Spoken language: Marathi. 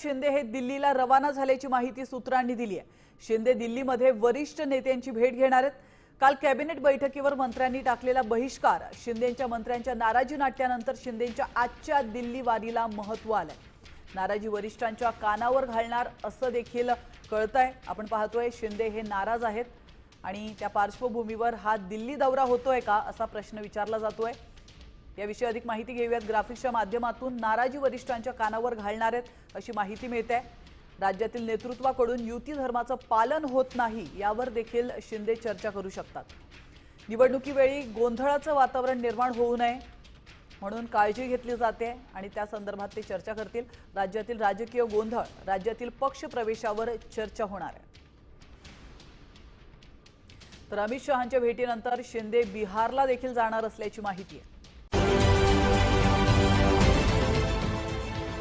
एकनाथ शिंदे हे दिल्लीला रवाना झाल्याची माहिती सूत्रांनी दिली आहे. शिंदे दिल्लीमध्ये वरिष्ठ नेत्यांची भेट घेणार आहेत. काल कॅबिनेट बैठकीवर मंत्र्यांनी टाकलेला बहिष्कार शिंदेच्या मंत्र्यांच्या नाराजी नाट्यानंतर शिंदेच्या आजच्या दिल्ली वारीला महत्त्व आलंय. नाराजी वरिष्ठांच्या कानावर घालणार असं देखील कळतंय. आपण पाहतोय शिंदे हे नाराज आहेत आणि त्या पार्श्वभूमीवर हा दिल्ली दौरा होतोय का असा प्रश्न विचारला जातोय. याविषयी अधिक माहिती घेऊयात. ग्राफिक्सच्या माध्यमातून नाराजी वरिष्ठांच्या कानावर घालणार आहेत अशी माहिती मिळते राज्यातील नेतृत्वाकडून युती धर्माचं पालन होत नाही यावर देखील शिंदे चर्चा करू शकतात. निवडणुकीवेळी गोंधळाचं वातावरण निर्माण होऊ नये म्हणून काळजी घेतली जाते आणि त्या संदर्भात ते चर्चा करतील. राज्यातील राजकीय गोंधळ राज्यातील पक्ष प्रवेशावर चर्चा होणार आहे. तर अमित शहांच्या भेटीनंतर शिंदे बिहारला देखील जाणार असल्याची माहिती आहे.